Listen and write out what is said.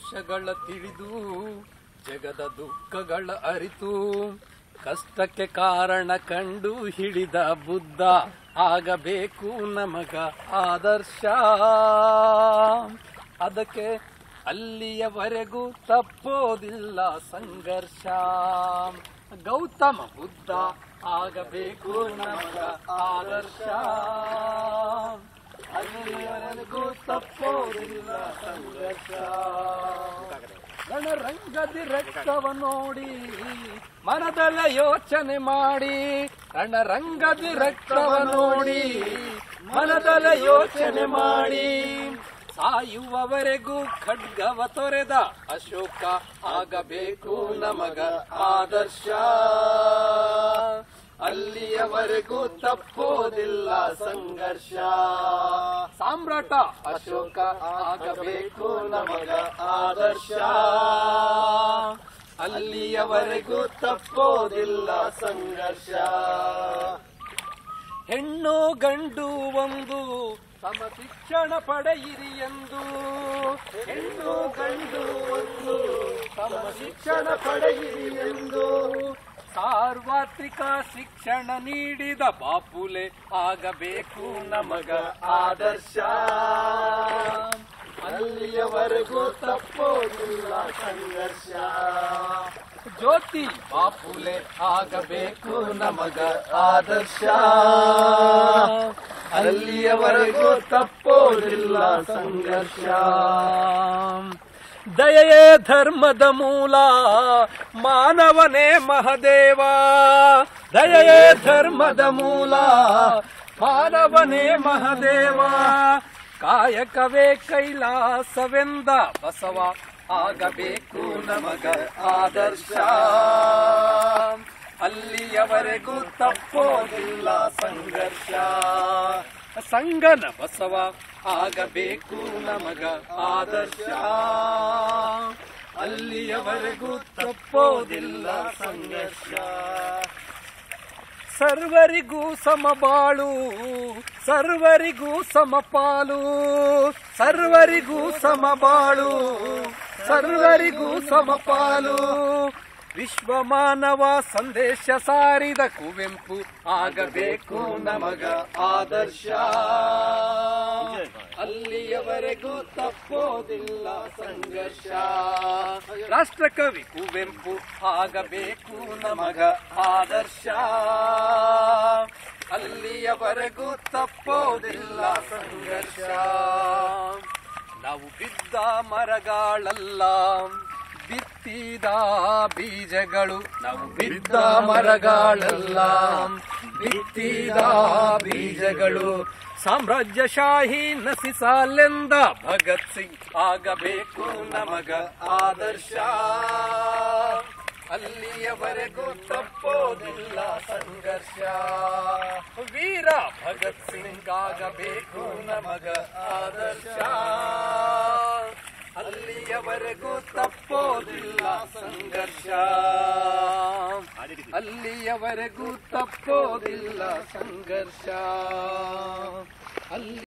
ದೋಷಗಳ ತಿಳಿದು, ಜಗದ ದುಃಖಗಳ ಅರಿತು. ಕಷ್ಟಕ್ಕೆ ಕಾರಣ ಕಂಡು ಹಿಡಿದ ಬುದ್ಧ ಆಗಬೇಕು ನಮಗ ಆದರ್ಶ. ಅದಕ್ಕೆ ಅಲ್ಲಿಯವರೆಗೂ ತಪ್ಪೋದಿಲ್ಲ ಸಂಘರ್ಷ. ಗೌತಮ ಬುದ್ಧ ಆಗಬೇಕು ನಮಗ ಆದರ್ಶ. ಅಲ್ಲಿಯವರೆಗೂ ತಪ್ಪೋದಿಲ್ಲ ಸಂಘರ್ಷ ರಣರಂಗದಿ ರಕ್ತವ ನೋಡಿ ಮನದಲ್ಲ ಯೋಚನೆ ಮಾಡಿ. ರಣರಂಗದಿ ರಕ್ತವ ನೋಡಿ ಮನದಲ್ಲ ಯೋಚನೆ ಮಾಡಿ. ಸಾಯುವವರೆಗೂ ಖಡ್ಗವ ತೊರೆದ ಅಶೋಕ ಆಗಬೇಕು ನಮಗ ಆದರ್ಶ. ಅಲ್ಲಿಯವರೆಗೂ ತಪ್ಪೋದಿಲ್ಲ ಸಂಘರ್ಷ. ಸಾಮ್ರಾಟ. ಅಶೋಕ ಆಗಬೇಕು ನಮಗ ಆದರ್ಶ. ಅಲ್ಲಿಯವರೆಗೂ ತಪ್ಪೋದಿಲ್ಲ ಸಂಘರ್ಷ. ಹೆಣ್ಣು ಗಂಡು ಒಂದು ಸಮ ಶಿಕ್ಷಣ ಪಡೆಯಿರಿ ಎಂದು. ಹೆಣ್ಣು ಗಂಡು ಒಂದು ಸಮ ಶಿಕ್ಷಣ ಪಡೆಯಿರಿ ಎಂದು. ಸಾರ್ವತ್ರಿಕ ಶಿಕ್ಷಣ ನೀಡಿದ ಬಾಪುಲೆ ಆಗಬೇಕು ನಮಗ ಆದರ್ಶ. ಅಲ್ಲಿಯವರೆಗೂ ತಪ್ಪೋದಿಲ್ಲ ಸಂಘರ್ಷ. ಜ್ಯೋತಿ ಬಾಪುಲೆ ಆಗಬೇಕು ನಮಗ ಆದರ್ಶ. ಅಲ್ಲಿಯವರೆಗೂ ತಪ್ಪೋದಿಲ್ಲ ಸಂಘರ್ಷ. ದಯೆಯೇ ಧರ್ಮದ ಮೂಲ, ಮಾನವನೇ ಮಹದೇವ. ದಯೆಯೇ ಧರ್ಮದ ಮೂಲ, ಮಾನವನೇ ಮಹದೇವ. ಕಾಯಕವೇ ಕೈಲಾಸವೆಂದ ಬಸವ, ಆಗಬೇಕು ನಮಗ ಆದರ್ಶ. ಅಲ್ಲಿಯವರೆಗೂ ತಪ್ಪೋದಿಲ್ಲ ಸಂಘರ್ಷ. ಸಂಗನ ಬಸವ ಆಗಬೇಕು ನಮಗ ಆದರ್ಶ. ಅಲ್ಲಿಯವರೆಗೂ ತಪ್ಪೋದಿಲ್ಲ ಸಂಘರ್ಷ. ಸರ್ವರಿಗೂ ಸಮಬಾಳು, ಸರ್ವರಿಗೂ ಸಮಪಾಲು, ಸರ್ವರಿಗೂ ಸಮಬಾಳು, ಸರ್ವರಿಗೂ ಸಮಪಾಲು. ವಿಶ್ವ ಮಾನವ ಸಂದೇಶ ಸಾರಿದ ಕುವೆಂಪು ಆಗಬೇಕು ನಮಗ ಆದರ್ಶ. ಅಲ್ಲಿಯವರೆಗೂ ತಪ್ಪೋದಿಲ್ಲ ಸಂಘರ್ಷ. ರಾಷ್ಟ್ರಕವಿ. ಕುವೆಂಪು ಆಗಬೇಕು ನಮಗ ಆದರ್ಶ. ಅಲ್ಲಿಯವರೆಗೂ ತಪ್ಪೋದಿಲ್ಲ ಸಂಘರ್ಷ. ನಾವು ಬಿದ್ದ ಮರಗಳಲ್ಲ ಬಿತ್ತಿದ ಬೀಜಗಳು. ನಾವು ಬಿದ್ದ ಮರಗಳಲ್ಲ ಬಿತ್ತಿದ ಬೀಜಗಳು. ಸಾಮ್ರಾಜ್ಯಶಾಹಿ ನಸಿಸಾಲೆಂದ ಭಗತ್ ಸಿಂಗ್ ಆಗಬೇಕು ನಮಗ ಆದರ್ಶ. ಅಲ್ಲಿಯವರೆಗೂ ತಪ್ಪೋದಿಲ್ಲ ಸಂಘರ್ಷ. ವೀರ ಭಗತ್ ಸಿಂಗ್ ಆಗಬೇಕು ನಮಗ ಆದರ್ಶ. ಅಲ್ಲಿಯವರೆಗೂ ತಪ್ಪೋದಿಲ್ಲ ಸಂಘರ್ಷ. ಅಲ್ಲಿಯವರೆಗೂ ತಪ್ಪೋದಿಲ್ಲ ಸಂಘರ್ಷ. ಅಲ್ಲಿ